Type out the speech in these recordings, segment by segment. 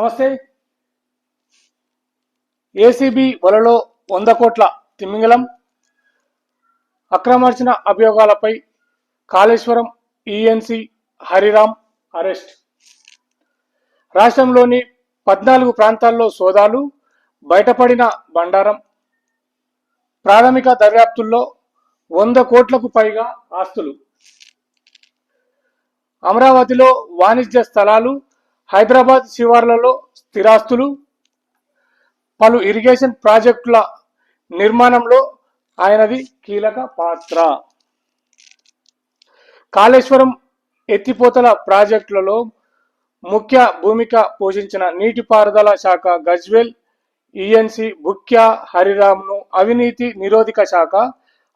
నమస్తే. ఏసీబీ వలలో వంద కోట్ల తిమింగలం అక్రమార్చిన అభియోగాలపై Kaleshwaram E N C Hariram arrest. రాష్ట్రంలోని పద్నాలుగు ప్రాంతాల్లో సోదాలు బయటపడిన బండారం. ప్రాథమిక దర్యాప్తుల్లో వంద కోట్లకు పైగా ఆస్తులు. అమరావతిలో వాణిజ్య స్థలాలు హైదరాబాద్ శివార్లలో స్థిరాస్తులు పలు ఇరిగేషన్ ప్రాజెక్టుల నిర్మాణంలో ఆయనది కీలక పాత్ర. కాళేశ్వరం ఎత్తిపోతల ప్రాజెక్టులలో ముఖ్య భూమిక పోషించిన నీటిపారుదల శాఖ గజ్వేల్ ఈఎన్సి బుక్యా హరిరామ్ను అవినీతి నిరోధక శాఖ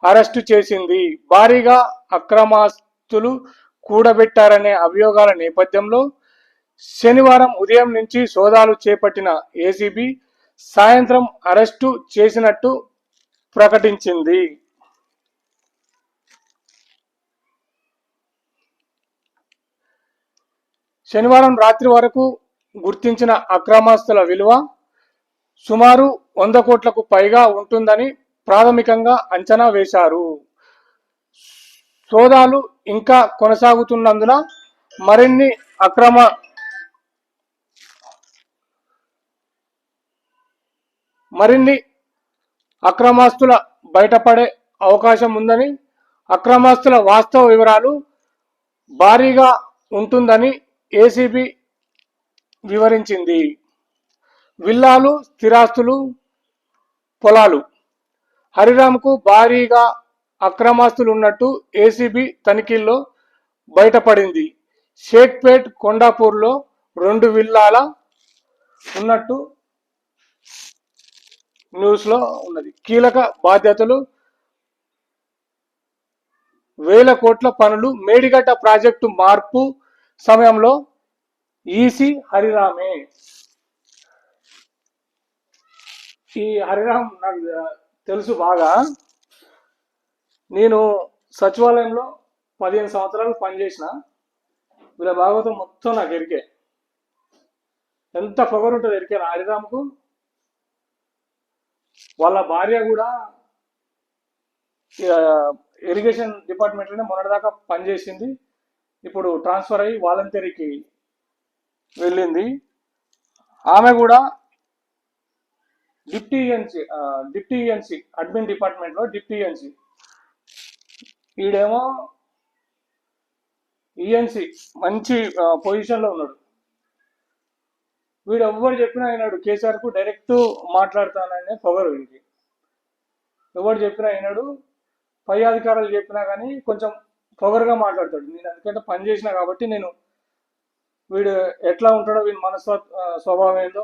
అరెస్టు చేసింది. భారీగా అక్రమాస్తులు కూడబెట్టారనే అభియోగాల నేపథ్యంలో శనివారం ఉదయం నుంచి సోదాలు చేపట్టిన ఏసీబీ సాయంత్రం అరెస్టు చేసినట్టు ప్రకటించింది. శనివారం రాత్రి వరకు గుర్తించిన అక్రమాస్తుల విలువ సుమారు వంద కోట్లకు పైగా ఉంటుందని ప్రాథమికంగా అంచనా వేశారు. సోదాలు ఇంకా కొనసాగుతున్నందున మరిన్ని అక్రమ మరిన్ని అక్రమాస్తుల బయటపడే అవకాశం ఉందని అక్రమాస్తుల వాస్తవ వివరాలు భారీగా ఉంటుందని ఏసీబీ వివరించింది. విల్లాలు స్థిరాస్తులు పొలాలు. హరిరామ్కు భారీగా అక్రమాస్తులు ఉన్నట్టు ఏసీబీ తనిఖీల్లో బయటపడింది. షేక్పేట్ కొండాపూర్లో రెండు విల్లాల ఉన్నట్టు న్యూస్లో ఉన్నది. కీలక బాధ్యతలు వేల కోట్ల పనులు మేడిగడ్డ ప్రాజెక్టు మార్పు సమయంలో ఈసీ హరిరామే. ఈ హరిరామ్ నాకు తెలుసు బాగా. నేను సచివాలయంలో పదిహేను సంవత్సరాలు పనిచేసిన. వీళ్ళ భాగవతం మొత్తం నాకు ఎరికే. ఎంత పొగరు ఉంటుంది ఎరికే నా హరిరామ్కు. వాళ్ళ భార్య కూడా ఇరిగేషన్ డిపార్ట్మెంట్లోనే మొన్నటిదాకా పనిచేసింది. ఇప్పుడు ట్రాన్స్ఫర్ అయ్యి వాలంటీర్కి వెళ్ళింది. ఆమె కూడా deputy N C deputy N C admin డిపార్ట్మెంట్లో డిప్టీ ఎన్సీ ఈడేమో ఈఎన్సి మంచి పొజిషన్లో ఉన్నాడు. వీడు ఎవ్వరు చెప్పినా అయినాడు కేసీఆర్కు డైరెక్ట్ మాట్లాడతాననే పొగరు వీడికి. ఎవరు చెప్పినా అయినాడు పై అధికారులు చెప్పినా కానీ కొంచెం పొగరుగా మాట్లాడతాడు. నేను ఎందుకంటే పని చేసిన కాబట్టి నేను వీడు ఎట్లా ఉంటాడో వీని మనస్వ స్వభావం ఏందో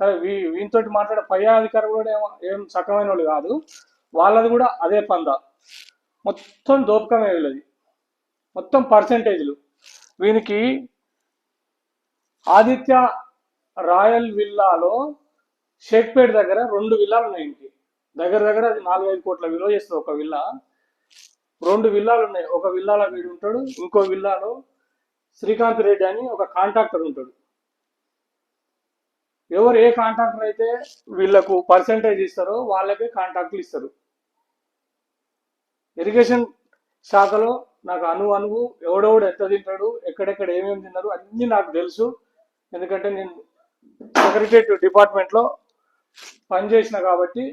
సరే వీ వీనితోటి మాట్లాడే పై అధికారులు కూడా ఏం ఏం సకమైన వాళ్ళు కాదు. వాళ్ళది కూడా అదే పంద. మొత్తం దోపకమే వీళ్ళది. మొత్తం పర్సంటేజ్లు. వీనికి ఆదిత్య రాయల్ విల్లాలో షేక్పేట్ దగ్గర రెండు విల్లాలు ఉన్నాయి ఇంటి. దగ్గర దగ్గర అది నాలుగైదు కోట్ల విలువ చేస్తుంది ఒక విల్లా. రెండు విల్లాలు ఉన్నాయి. ఒక విల్లాలో వీడు ఉంటాడు ఇంకో విల్లాలో శ్రీకాంత్ రెడ్డి అని ఒక కాంట్రాక్టర్ ఉంటాడు. ఎవరు ఏ కాంట్రాక్టర్ అయితే వీళ్ళకు పర్సంటేజ్ ఇస్తారో వాళ్ళకే కాంట్రాక్ట్లు ఇస్తారు. ఇరిగేషన్ శాఖలో నాకు అను అనువు ఎవడెవడు ఎంత తింటాడు ఎక్కడెక్కడ ఏమేమి తిన్నారు అన్నీ నాకు తెలుసు. ఎందుకంటే నేను సెక్రటరియట్ డిపార్ట్మెంట్లో పనిచేసిన కాబట్టి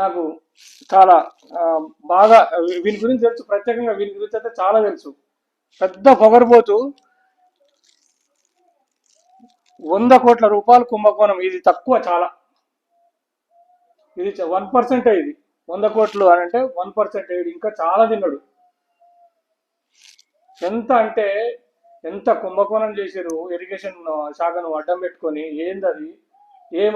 నాకు చాలా బాగా వీని గురించి తెలుసు ప్రత్యేకంగా వీని గురించి అయితే చాలా తెలుసు. పెద్ద పొగరబోతు వంద కోట్ల రూపాయలు కుంభకోణం ఇది తక్కువ చాలా. ఇది వన్ పర్సెంట్ ఇది. వంద కోట్లు అని అంటే వన్ పర్సెంట్ ఇంకా చాలా తిన్నాడు. ఎంత అంటే ఎంత కుంభకోణం చేశారు? ఇరిగేషన్ శాఖను అడ్డం పెట్టుకొని ఏంది అది ఏం